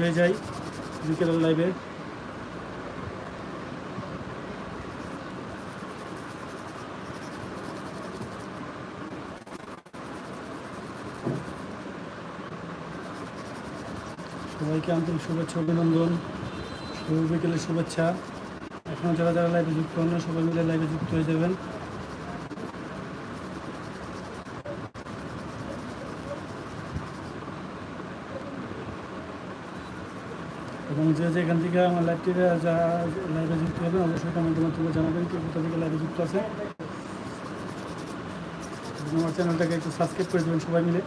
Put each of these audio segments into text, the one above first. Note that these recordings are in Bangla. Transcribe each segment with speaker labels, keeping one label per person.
Speaker 1: হয়ে যাই বিকেলের লাইভে। সবাইকে আন্তরিক শুভেচ্ছা, অভিনন্দন। শুভ বিকেলের শুভেচ্ছা। এখনও যারা যারা লাইভে যুক্ত হন সবাই মিলে লাইভে যুক্ত হয়ে যাবেন। এবং যে যে এখান থেকে আমার লাইভটিতে যা লাইভে যুক্ত হবেন, অবশ্যই কমেন্টের মাধ্যমে জানাবেন কে কোথা থেকে লাইভে যুক্ত আছে। আমার চ্যানেলটাকে একটু সাবস্ক্রাইব করে দেবেন সবাই মিলে।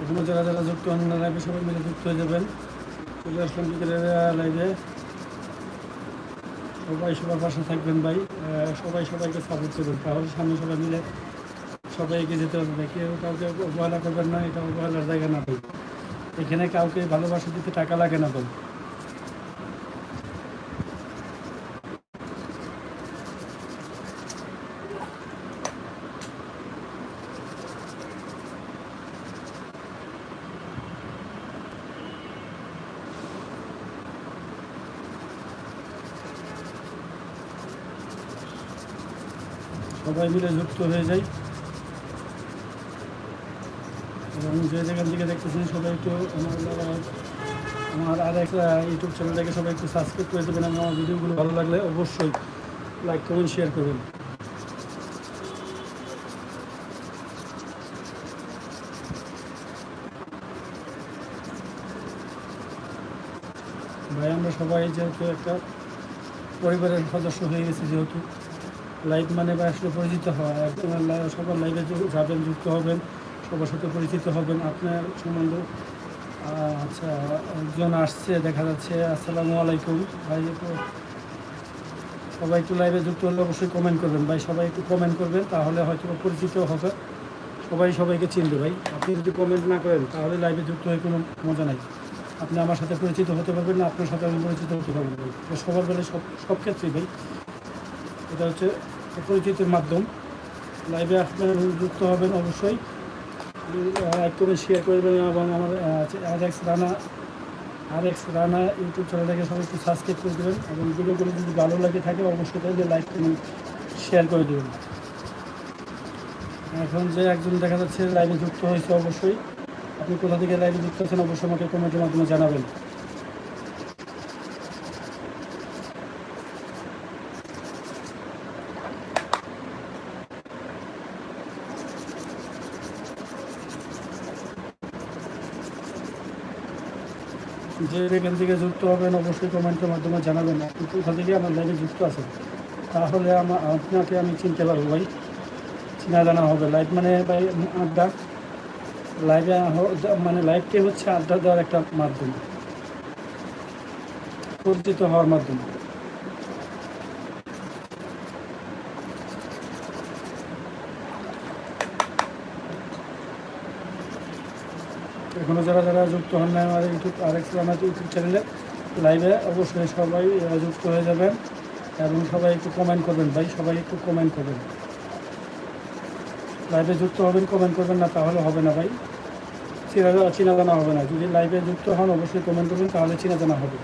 Speaker 1: এখনও যারা যারা যুক্ত হন না লাইভে সবাই মিলে যুক্ত হয়ে যাবেন। চলে আসলাম লাইভে সবাই সবার পাশে থাকবেন ভাই। সবাই সবাইকে সাপোর্ট করবেন। তাহলে সামনে সবাই মিলে সবাই এগিয়ে যেতে হবে কেউ কাউকে অবহেলা করবেন না, এটা অবহেলার জায়গা না ভাই। এখানে কাউকে ভালোবাসা দিতে টাকা লাগে না ভাই। সবাই মিলে যুক্ত হয়ে যাই। এবং যে যেখান থেকে দেখতেছেন সবাই একটু আমার আমার আর একটা ইউটিউব চ্যানেলটাকে সবাই একটু সাবস্ক্রাইব করে দেবেন। আমার ভিডিওগুলো ভালো লাগলে অবশ্যই লাইক কমেন্ট শেয়ার করবেন। ভাই, আমরা সবাই যেহেতু একটা পরিবারের সদস্য হয়ে গেছি যেহেতু। লাইভ মানে বা আসলে পরিচিত হওয়া। একদম সবার লাইভে যাবেন, যুক্ত হবেন, সবার সাথে পরিচিত হবেন। আপনার সম্বন্ধে আচ্ছা একজন আসছে, দেখা যাচ্ছে। আসসালামু আলাইকুম। ভাই সবাই একটু লাইভে যুক্ত হলে অবশ্যই কমেন্ট করবেন। ভাই, সবাই একটু কমেন্ট করবেন, তাহলে হয়তো পরিচিত হবে। সবাই সবাইকে চিনবে, ভাই। আপনি যদি কমেন্ট না করেন, তাহলে লাইভে যুক্ত হয়ে কোনো মজা নাই। আপনি আমার সাথে পরিচিত হতে পারবেন না, আপনার সাথে আমি পরিচিত হতে পারব ভাই। সবার বেলায় সব সব ক্ষেত্রেই, ভাই। এটা হচ্ছে পরিচিতির মাধ্যম। লাইভে আপনারা যুক্ত হবেন অবশ্যই। লাইক করে শেয়ার করে দেবেন এবং আমার R X Rana R X Rana YouTube চ্যানেলটাকে সবাই একটু সাবস্ক্রাইব করে দেবেন এবং ভিডিওগুলো যদি ভালো লাগে থাকে, অবশ্যই তাহলে লাইক শেয়ার করে দেবেন। এখন যে একজন দেখা যাচ্ছে লাইভে যুক্ত হয়েছে অবশ্যই। আপনি কোথা থেকে লাইভে যুক্ত আছেন, অবশ্যই আমাকে কমেন্টের মাধ্যমে জানাবেন। যে এখান থেকে যুক্ত হবেন, অবশ্যই কমেন্টের মাধ্যমে জানাবেন। কিন্তু কোথা থেকে আমার লাইভে যুক্ত আছে তাহলে আমার আপনাকে আমি চিনতে পারব ভাই। চিনা জানা হবে। লাইভ মানে ভাই, আড্ডা। লাইভে মানে লাইভকে হচ্ছে আড্ডা দেওয়ার একটা মাধ্যম। পরিচিত হওয়ার মাধ্যম। এখনও যারা যারা যুক্ত হন না আমাদের ইউটিউব আরেক আমার ইউটিউব চ্যানেলে লাইভে অবশ্যই সবাই যুক্ত হয়ে যাবেন এবং সবাই একটু কমেন্ট করবেন, ভাই, সবাই একটু কমেন্ট করবেন। লাইভে যুক্ত হবেন কমেন্ট করবেন না, তাহলে হবে না, ভাই। চিনা চিনা জানা হবে না। যদি লাইভে যুক্ত হন, অবশ্যই কমেন্ট করবেন, তাহলে চিনা জানা হবে।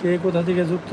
Speaker 1: কে কোথা থেকে যুক্ত